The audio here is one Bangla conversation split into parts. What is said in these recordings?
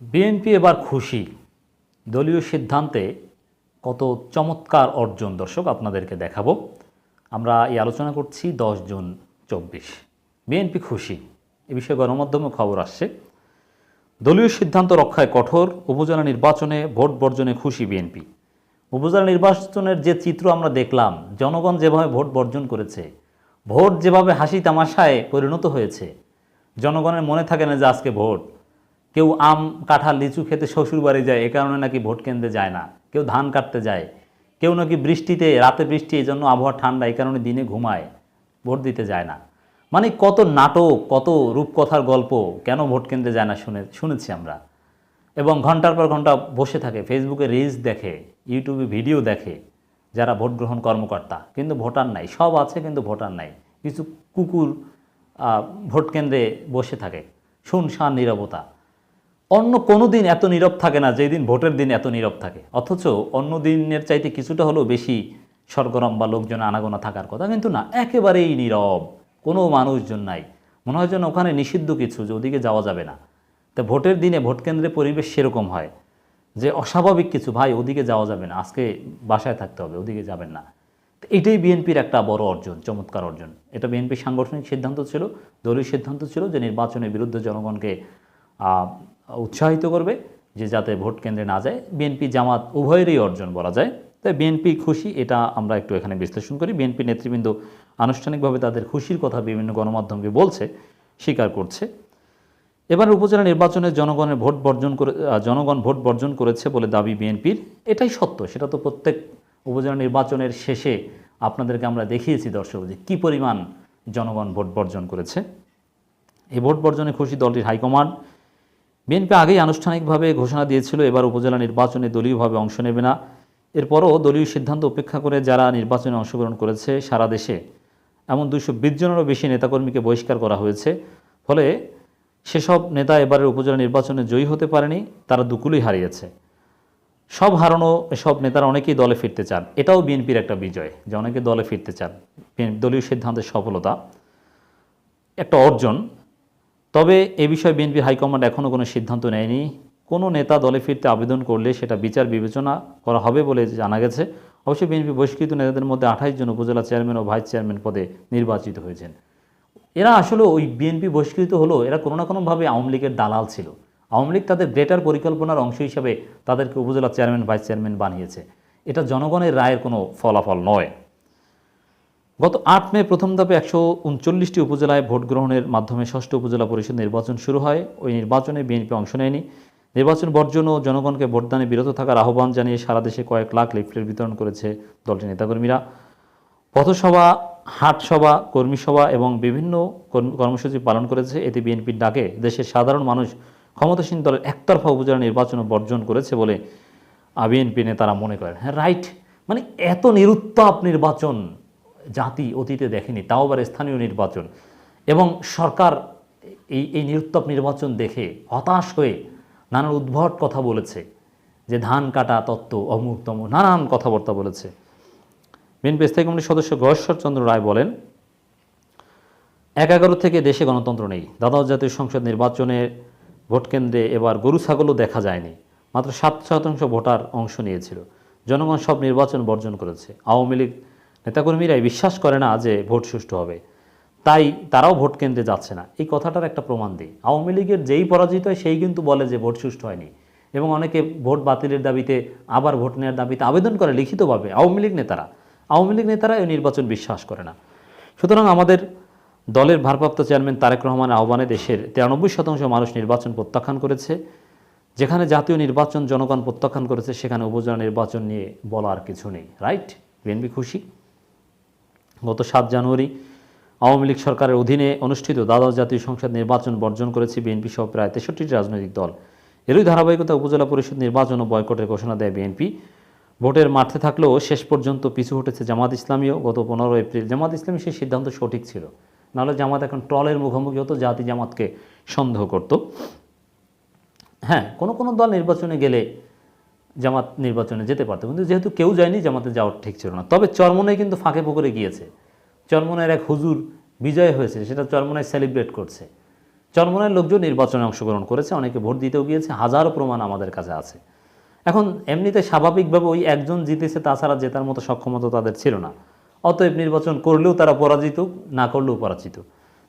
বিএনপি এবার খুশি। দলীয় সিদ্ধান্তে কত চমৎকার অর্জন দর্শক আপনাদেরকে দেখাবো। আমরা এই আলোচনা করছি দশ জুন চব্বিশ। বিএনপি খুশি। এ বিষয়ে গণমাধ্যমে খবর আসছে। দলীয় সিদ্ধান্ত রক্ষায় কঠোর উপজেলা নির্বাচনে ভোট বর্জনে খুশি বিএনপি। উপজেলা নির্বাচনের যে চিত্র আমরা দেখলাম, জনগণ যেভাবে ভোট বর্জন করেছে, ভোট যেভাবে হাসি তামাশায় পরিণত হয়েছে, জনগণের মনে থাকে না যে আজকে ভোট। কেউ আম, কাঁঠাল, লিচু খেতে শ্বশুর বাড়ি যায়, এ কারণে নাকি ভোট কেন্দ্রে যায় না। কেউ ধান কাটতে যায়। কেউ নাকি বৃষ্টিতে, রাতে বৃষ্টি এই জন্য আবহাওয়া ঠান্ডা এই কারণে দিনে ঘুমায়, ভোট দিতে যায় না। মানে কত নাটক, কত রূপকথার গল্প, কেন ভোট কেন্দ্রে যায় না শুনে, শুনেছি আমরা। এবং ঘণ্টার পর ঘণ্টা বসে থাকে ফেসবুকে রিলস দেখে ইউটিউবে ভিডিও দেখে, যারা ভোট গ্রহণ কর্মকর্তা। কিন্তু ভোটার নাই, সব আছে কিন্তু ভোটার নাই। কিছু কুকুর ভোট কেন্দ্রে বসে থাকে। শুনশান, নীরবতা। অন্য কোনো দিন এত নীরব থাকে না, যেই দিন ভোটের দিন এত নীরব থাকে। অথচ অন্য দিনের চাইতে কিছুটা হলেও বেশি সরগরম বা লোকজন আনাগোনা থাকার কথা কিন্তু না, একেবারেই নীরব, কোনো মানুষজন নাই। মনে হয় যেন ওখানে নিষিদ্ধ কিছু, যে ওদিকে যাওয়া যাবে না। তা ভোটের দিনে ভোট কেন্দ্রে পরিবেশ সেরকম হয় যে অস্বাভাবিক কিছু, ভাই, ওদিকে যাওয়া যাবে না, আজকে বাসায় থাকতে হবে, ওদিকে যাবেন না। এটাই বিএনপির একটা বড় অর্জন, চমৎকার অর্জন। এটা বিএনপির সাংগঠনিক সিদ্ধান্ত ছিল, দলীয় সিদ্ধান্ত ছিল যে নির্বাচনের বিরুদ্ধে জনগণকে উৎসাহিত করবে যে যাতে ভোট কেন্দ্রে না যায়। বিএনপি জামাত উভয়েরই অর্জন বলা যায়। তাই বিএনপি খুশি, এটা আমরা একটু এখানে বিশ্লেষণ করি। বিএনপি নেতৃবৃন্দ আনুষ্ঠানিকভাবে তাদের খুশির কথা বিভিন্ন গণমাধ্যমকে বলছে, স্বীকার করছে। এবার উপজেলা নির্বাচনে জনগণের ভোট বর্জন করে জনগণ ভোট বর্জন করেছে বলে দাবি বিএনপির। এটাই সত্য, সেটা তো প্রত্যেক উপজেলা নির্বাচনের শেষে আপনাদেরকে আমরা দেখিয়েছি দর্শক, যে কী পরিমাণ জনগণ ভোট বর্জন করেছে। এই ভোট বর্জনে খুশি দলটির হাইকমান্ড বিএনপি আগেই আনুষ্ঠানিকভাবে ঘোষণা দিয়েছিল, এবার উপজেলা নির্বাচনে দলীয়ভাবে অংশ নেবে না। এরপরও দলীয় সিদ্ধান্ত উপেক্ষা করে যারা নির্বাচনে অংশগ্রহণ করেছে সারা দেশে, এমন দুইশো বিশ জনেরও বেশি নেতাকর্মীকে বহিষ্কার করা হয়েছে। ফলে সেসব নেতা এবারের উপজেলা নির্বাচনে জয়ী হতে পারেনি, তারা দুকুলই হারিয়েছে। সব হারানো এসব নেতারা অনেকেই দলে ফিরতে চান। এটাও বিএনপির একটা বিজয় যে অনেকে দলে ফিরতে চান। দলীয় সিদ্ধান্তের সফলতা একটা অর্জন। তবে এ বিষয়ে বিএনপি হাইকমান্ড এখনও কোনো সিদ্ধান্ত নেয়নি। কোনো নেতা দলে ফিরতে আবেদন করলে সেটা বিচার বিবেচনা করা হবে বলে জানা গেছে। অবশ্যই বিএনপি বহিষ্কৃত নেতাদের মধ্যে আঠাইশ জন উপজেলা চেয়ারম্যান ও ভাইস চেয়ারম্যান পদে নির্বাচিত হয়েছেন। এরা আসলে ওই বিএনপি বহিষ্কৃত হলো, এরা কোনো না কোনোভাবে আওয়ামী লীগের দালাল ছিল। আওয়ামী লীগ তাদের গ্রেটার পরিকল্পনার অংশ হিসাবে তাদেরকে উপজেলা চেয়ারম্যান, ভাইস চেয়ারম্যান বানিয়েছে। এটা জনগণের রায়ের কোনো ফলাফল নয়। গত আট মে প্রথম ধাপে একশো উনচল্লিশটি উপজেলায় ভোট গ্রহণের মাধ্যমে ষষ্ঠ উপজেলা পরিষদ নির্বাচন শুরু হয়। ওই নির্বাচনে বিএনপি অংশ নেয়নি। নির্বাচন বর্জন ও জনগণকে ভোটদানে বিরত থাকার আহ্বান জানিয়ে সারা দেশে কয়েক লাখ লিফলেট বিতরণ করেছে দলটির নেতাকর্মীরা। পথসভা, হাটসভা, কর্মীসভা এবং বিভিন্ন কর্ম- কর্মসূচি পালন করেছে। এতে বিএনপির ডাকে দেশের সাধারণ মানুষ ক্ষমতাসীন দলের একতরফা উপজেলা নির্বাচন বর্জন করেছে বলে বিএনপি নেতারা মনে করেন। হ্যাঁ রাইট। মানে এত নিরুত্তাপ নির্বাচন। জাতি অতীতে দেখেনি, তাও আবার স্থানীয় নির্বাচন। এবং সরকার এই এই নিরুত্তাপ নির্বাচন দেখে হতাশ হয়ে নানান উদ্ভট কথা বলেছে, যে ধান কাটা তত্ত্ব, অমুক তমুক, নানান কথাবার্তা বলেছে। বিএনপি স্থায়ী কমিটির সদস্য গয়েশ্বর চন্দ্র রায় বলেন, এক এগারো থেকে দেশে গণতন্ত্র নেই। দ্বাদশ জাতীয় সংসদ নির্বাচনের ভোটকেন্দ্রে এবার গরু, ছাগলও দেখা যায়নি। মাত্র সাত শতাংশ ভোটার অংশ নিয়েছিল। জনগণ সব নির্বাচন বর্জন করেছে। আওয়ামী লীগ নেতাকর্মীরাই বিশ্বাস করে না যে ভোট সুষ্ঠু হবে। তাই তারাও ভোট কেন্দ্রে যাচ্ছে না। এই কথাটার একটা প্রমাণ দিই। আওয়ামী লীগের যেই পরাজিত হয়, সেই কিন্তু বলে যে ভোট সুষ্ঠু হয়নি। এবং অনেকে ভোট বাতিলের দাবিতে, আবার ভোট নেওয়ার দাবিতে আবেদন করে লিখিতভাবে আওয়ামী লীগ নেতারা। আওয়ামী লীগ নেতারা এই নির্বাচন বিশ্বাস করে না। সুতরাং আমাদের দলের ভারপ্রাপ্ত চেয়ারম্যান তারেক রহমানের আহ্বানে দেশের তিরানব্বই শতাংশ মানুষ নির্বাচন প্রত্যাখ্যান করেছে। যেখানে জাতীয় নির্বাচন জনগণ প্রত্যাখ্যান করেছে, সেখানে উপজেলা নির্বাচন নিয়ে বলার কিছু নেই। রাইট? বিএনপি খুশি? গত সাত জানুয়ারি আওয়ামী লীগ সরকারের অধীনে অনুষ্ঠিত দ্বাদশ জাতীয় সংসদ নির্বাচন বর্জন করেছে বিএনপি সহ প্রায় তেষট্টিটি রাজনৈতিক দল। এরই ধারাবাহিকতা উপজেলা পরিষদ নির্বাচন ও বয়কটের ঘোষণা দেয় বিএনপি। ভোটের মাঠে থাকলেও শেষ পর্যন্ত পিছু হটেছে জামাত ইসলামীও। গত পনেরো এপ্রিল জামাত ইসলামী সেই সিদ্ধান্ত সঠিক ছিল। নাহলে জামাত এখন ট্রলের মুখোমুখি হতো, জাতি জামাতকে সন্দেহ করত। হ্যাঁ কোনো কোনো দল নির্বাচনে গেলে জামাত নির্বাচনে যেতে পারতো। কিন্তু যেহেতু কেউ যায়নি, জামাতে যাওয়ার ঠিক ছিল না। তবে চরমনে কিন্তু ফাঁকে পুকুরে গিয়েছে। চরমনের এক হুজুর বিজয় হয়েছে, সেটা চরমনায় সেলিব্রেট করছে। চরমনের লোকজন নির্বাচনে অংশগ্রহণ করেছে, অনেকে ভোট দিতেও গিয়েছে, হাজারো প্রমাণ আমাদের কাছে আছে। এখন এমনিতে স্বাভাবিকভাবে ওই একজন জিতেছে, তাছাড়া জেতার মতো সক্ষমতা তাদের ছিল না। অতএব নির্বাচন করলেও তারা পরাজিত, না করলেও পরাজিত।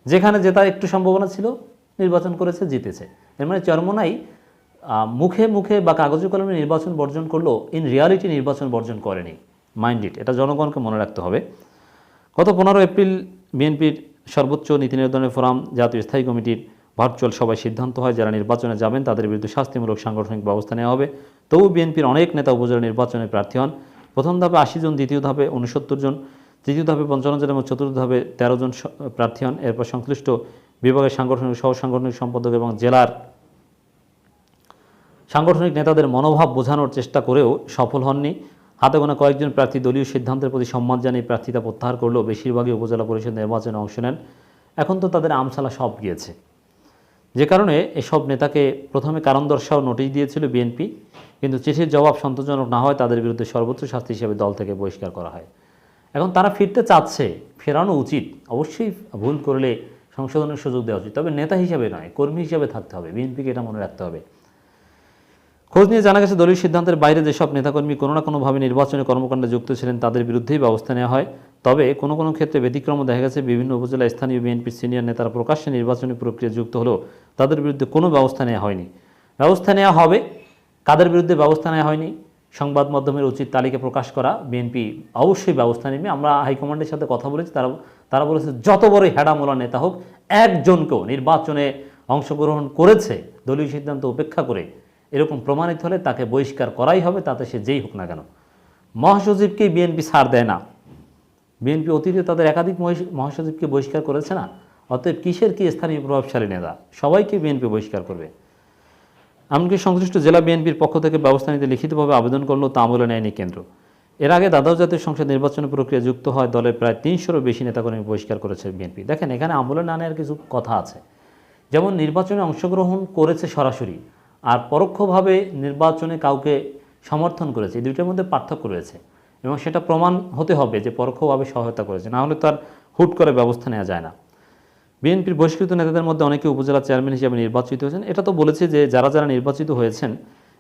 যেখানে জেতার একটু সম্ভাবনা ছিল, নির্বাচন করেছে, জিতেছে। এর মানে চরমনাই মুখে মুখে বা কাগজে কলমে নির্বাচন বর্জন করলেও ইন রিয়ালিটি নির্বাচন বর্জন করেনি। মাইন্ড ইট এটা জনগণকে মনে রাখতে হবে। গত পনেরো এপ্রিল বিএনপির সর্বোচ্চ নীতি নির্ধারণী ফোরাম, জাতীয় স্থায়ী কমিটির ভার্চুয়াল সভায় সিদ্ধান্ত হয়, যারা নির্বাচনে যাবেন তাদের বিরুদ্ধে শাস্তিমূলক সাংগঠনিক ব্যবস্থা নেওয়া হবে। তবু বিএনপির অনেক নেতা উপজেলা নির্বাচনে প্রার্থী হন। প্রথম ধাপে আশি জন, দ্বিতীয় ধাপে উনসত্তর জন, তৃতীয় ধাপে পঞ্চান্ন জন এবং চতুর্থ ধাপে তেরো জন প্রার্থী হন। এরপর সংশ্লিষ্ট বিভাগের সাংগঠনিক সহ সাংগঠনিক সম্পাদক এবং জেলার সাংগঠনিক নেতাদের মনোভাব বোঝানোর চেষ্টা করেও সফল হননি। হাতে গোনা কয়েকজন প্রার্থী দলীয় সিদ্ধান্তের প্রতি সম্মান জানিয়ে প্রার্থিতা প্রত্যাহার করলেও বেশিরভাগই উপজেলা পরিষদ নির্বাচনে অংশ নেন। এখন তো তাদের আমসালা সব গিয়েছে। যে কারণে এসব নেতাকে প্রথমে কারণ দর্শাও নোটিশ দিয়েছিল বিএনপি, কিন্তু চিঠির জবাব সন্তোষজনক না হয় তাদের বিরুদ্ধে সর্বোচ্চ শাস্তি হিসেবে দল থেকে বহিষ্কার করা হয়। এখন তারা ফিরতে চাচ্ছে, ফেরানো উচিত। অবশ্যই ভুল করলে সংশোধনের সুযোগ দেওয়া উচিত। তবে নেতা হিসেবে নয়, কর্মী হিসেবে থাকতে হবে। বিএনপিকে এটা মনে রাখতে হবে। খোঁজ নিয়ে জানা গেছে, দলীয় সিদ্ধান্তের বাইরে যেসব নেতাকর্মী কোনো না কোনোভাবে নির্বাচনী কর্মকাণ্ডে যুক্ত ছিলেন, তাদের বিরুদ্ধেই ব্যবস্থা নেওয়া হয়। তবে কোনো কোনো ক্ষেত্রে ব্যতিক্রম দেখা গেছে। বিভিন্ন উপজেলা স্থানীয় বিএনপির সিনিয়র নেতারা প্রকাশ্যে নির্বাচনী প্রক্রিয়া যুক্ত হলেও তাদের বিরুদ্ধে কোনো ব্যবস্থা নেওয়া হয়নি। ব্যবস্থা নেওয়া হবে। কাদের বিরুদ্ধে ব্যবস্থা নেওয়া হয়নি? সংবাদ মাধ্যমের উচিত তালিকা প্রকাশ করা। বিএনপি অবশ্যই ব্যবস্থা নেবে। আমরা হাইকমান্ডের সাথে কথা বলেছি। তারা তারা বলেছে, যত বড় হেডামোলা নেতা হোক, একজনকেও নির্বাচনে অংশগ্রহণ করেছে। দলীয় সিদ্ধান্ত উপেক্ষা করে এরকম প্রমাণিত হলে তাকে বহিষ্কার করাই হবে, তাতে সে যেই হোক না কেন। মহাসচিবকেই বিএনপি ছাড় দেয় না। বিএনপি অতীতে তাদের একাধিক মহাসচিবকে বহিষ্কার করেছে না। অতএব কিসের কি স্থানীয় প্রভাবশালী নেতা? সবাইকে বিএনপি বহিষ্কার করবে। এমনকি সংশ্লিষ্ট জেলা বিএনপির পক্ষ থেকে ব্যবস্থা নিতে লিখিতভাবে আবেদন করলেও তা আমলে নেয়নি কেন্দ্র। এর আগে দাদাও জাতীয় সংসদ নির্বাচন প্রক্রিয়া যুক্ত হয়, দলের প্রায় তিনশোরও বেশি নেতাকর্মী বহিষ্কার করেছে বিএনপি দেখেন, এখানে আমলে না নেওয়ার কিছু কথা আছে। যেমন নির্বাচনে অংশগ্রহণ করেছে সরাসরি আর পরোক্ষভাবে নির্বাচনে কাউকে সমর্থন করেছে। এই দুইটার মধ্যে পার্থক্য রয়েছে এবং সেটা প্রমাণ হতে হবে যে পরোক্ষভাবে সহায়তা করেছে। না হলে তো আর হুট করে ব্যবস্থা নেওয়া যায় না। বিএনপির বহিষ্কৃত নেতাদের মধ্যে অনেকে উপজেলা চেয়ারম্যান হিসেবে নির্বাচিত হয়েছেন। এটা তো বলেছে যে যারা যারা নির্বাচিত হয়েছেন,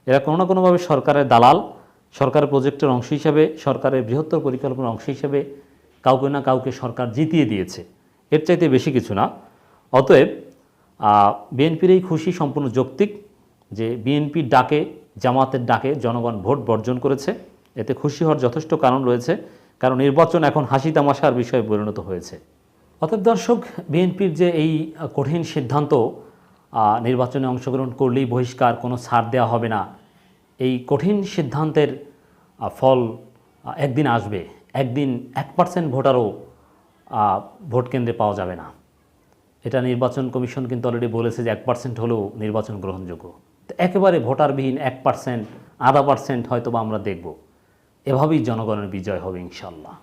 এরা কোনো না কোনোভাবে সরকারের দালাল সরকারের প্রজেক্টের অংশ হিসাবে, সরকারের বৃহত্তর পরিকল্পনার অংশ হিসাবে কাউকে না কাউকে সরকার জিতিয়ে দিয়েছে। এর চাইতে বেশি কিছু না। অতএব বিএনপির এই খুশি সম্পূর্ণ যৌক্তিক। যে বিএনপির ডাকে, জামাতের ডাকে জনগণ ভোট বর্জন করেছে। এতে খুশি হওয়ার যথেষ্ট কারণ রয়েছে, কারণ নির্বাচন এখন হাসি তামাশার বিষয়ে পরিণত হয়েছে। অতএব দর্শক, বিএনপির যে এই কঠিন সিদ্ধান্ত নির্বাচনে অংশগ্রহণ করলেই বহিষ্কার, কোনো ছাড় দেওয়া হবে না। এই কঠিন সিদ্ধান্তের ফল একদিন আসবে। একদিন এক পার্সেন্ট ভোটারও ভোট কেন্দ্রে পাওয়া যাবে না। এটা নির্বাচন কমিশন কিন্তু অলরেডি বলেছে যে এক পার্সেন্ট হলেও নির্বাচন গ্রহণযোগ্য। একেবারে ভোটারবিহীন এক পার্সেন্ট, আধা পার্সেন্ট হয়তো বা আমরা দেখব। এভাবেই জনগণের বিজয় হবে ইনশাল্লাহ